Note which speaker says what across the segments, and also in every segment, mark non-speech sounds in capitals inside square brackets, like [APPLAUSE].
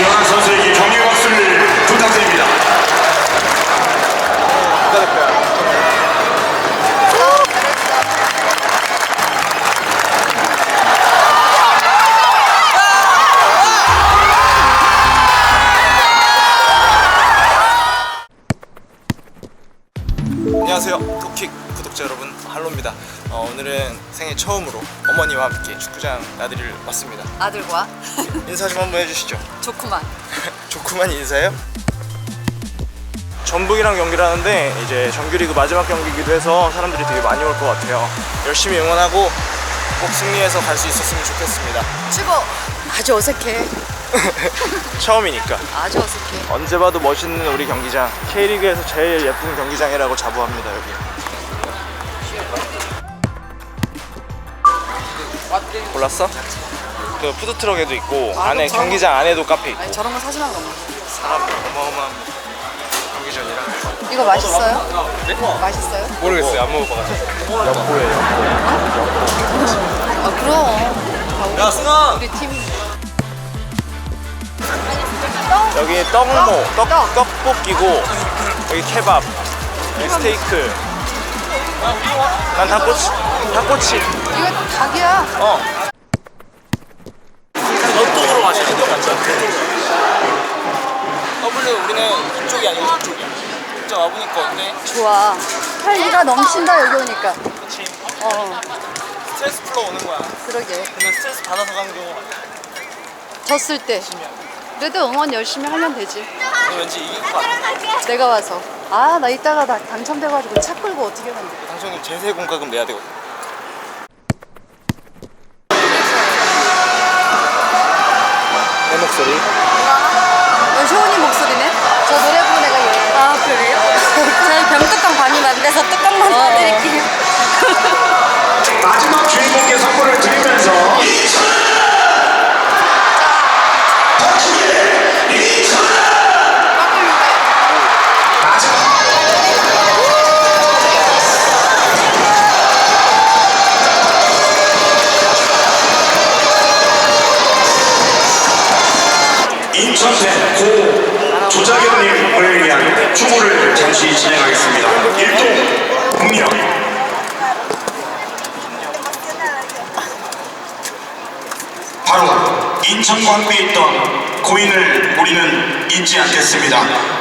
Speaker 1: 시원 선수에게 경의 박수를 부탁드립니다.
Speaker 2: 안녕하세요. 토킥 구독자 여러분 할로입니다 어, 오늘은 생애 처음으로 어머니와 함께 축구장 나들이를 왔습니다 아들과 [LAUGHS] 인사 좀 한번 해주시죠 좋구만 좋구만 [LAUGHS] 인사요? 해 전북이랑 경기를 하는데 이제 정규리그 마지막 경기이기도 해서 사람들이 되게 많이 올 것 같아요 열심히 응원하고 꼭 승리해서 갈 수 있었으면 좋겠습니다
Speaker 3: 최고! 아주 어색해
Speaker 2: [LAUGHS] 처음이니까
Speaker 3: 아주 어색해
Speaker 2: 언제 봐도 멋있는 우리 경기장 K리그에서 제일 예쁜 경기장이라고 자부합니다 여기 골랐어? 그 푸드트럭에도 있고 아, 안에 경기장 안에도 카페 있고
Speaker 3: 아니 저런 거 사시나 보
Speaker 2: 사람 어마어마한 경기전이라
Speaker 3: 이거 맛있어요? 네? 맛있어요?
Speaker 2: 모르겠어요 안 먹어봐가지고
Speaker 3: 어? 아 그럼.
Speaker 2: 야 승아 우리 팀 여기 떡모 떡, 떡. 떡볶이고 여기 케밥 스테이크 난 닭꼬치 닭꼬치
Speaker 3: 이거 닭이야.
Speaker 2: 어.
Speaker 4: 옆쪽으로 가시는 거 맞죠? W 우리는 이쪽이 아니고 저쪽이야. 진짜 와보니까 어때?
Speaker 3: 좋아. 활기가 넘친다 여기 오니까.
Speaker 4: 그렇지. 어. 스트레스 풀러 오는 거야.
Speaker 3: 그러게. 그냥
Speaker 4: 스트레스 받아서 가는 경우가 많아.
Speaker 3: 졌을 때. 그래도 응원 열심히 하면 되지.
Speaker 4: 왠지 이길 것
Speaker 3: 내가 와서. 아, 나 이따가 나 당첨돼가지고 차 끌고 어떻게 간대.
Speaker 4: 당첨금 제세 공과금 내야 되거든.
Speaker 2: 목소리. 와,
Speaker 3: 네, 효은이 목소리네? 저 노래 부르는 애가 얘예요. 아, 그래요? 저희 병뚜껑 많이 만들어서 뚜껑만 어. 드릴게요.
Speaker 1: 마지막 주인공께 선물을 드리면서 추구를 잠시 진행하겠습니다. 1동 공략 바로 인천광에 있던 고인을 우리는 잊지 않겠습니다.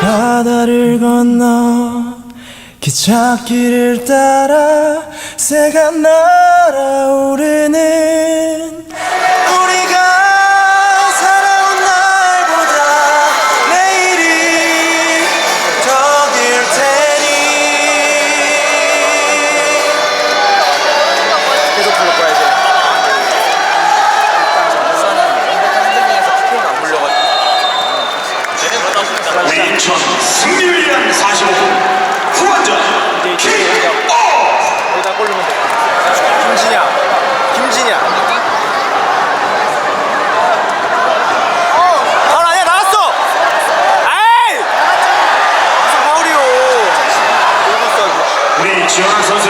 Speaker 5: 바다를 건너 기찻길을 따라 새가 날아오르는
Speaker 1: 승리를 위한 45분 후반전 킥오!
Speaker 2: 여기다 골르면 돼 김진야 김진야 어! 아니야 나왔어! 에이! 파울이요
Speaker 1: 우리 지원 선수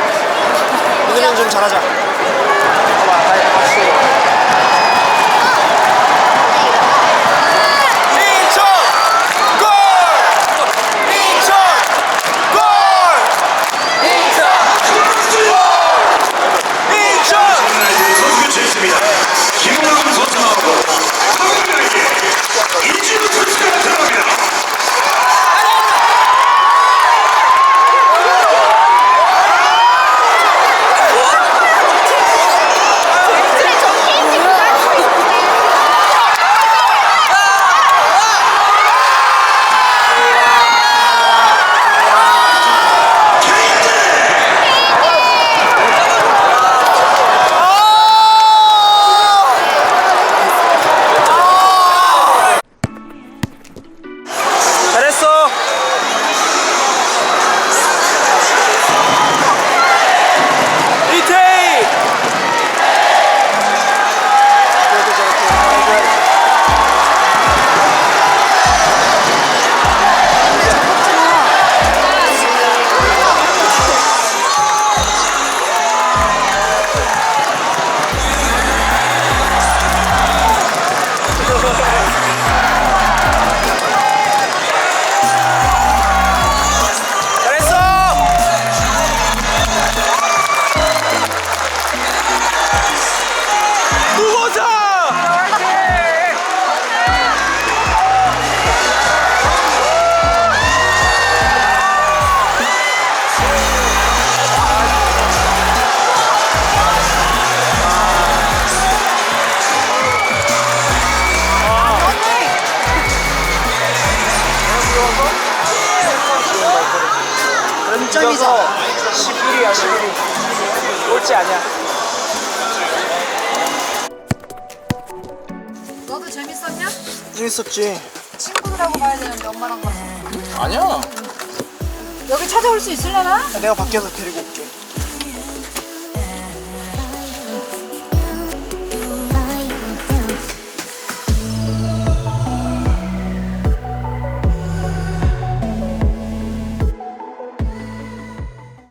Speaker 2: 잘하자. 점이잖 시부리야 시부리. 꼴찌 아니야.
Speaker 3: 너도 재밌었냐?
Speaker 2: 재밌었지.
Speaker 3: 친구들하고 가야 되는데 엄마랑 가 아니야. 여기 찾아올 수 있을려나?
Speaker 2: 내가 밖에서 데리고 올게.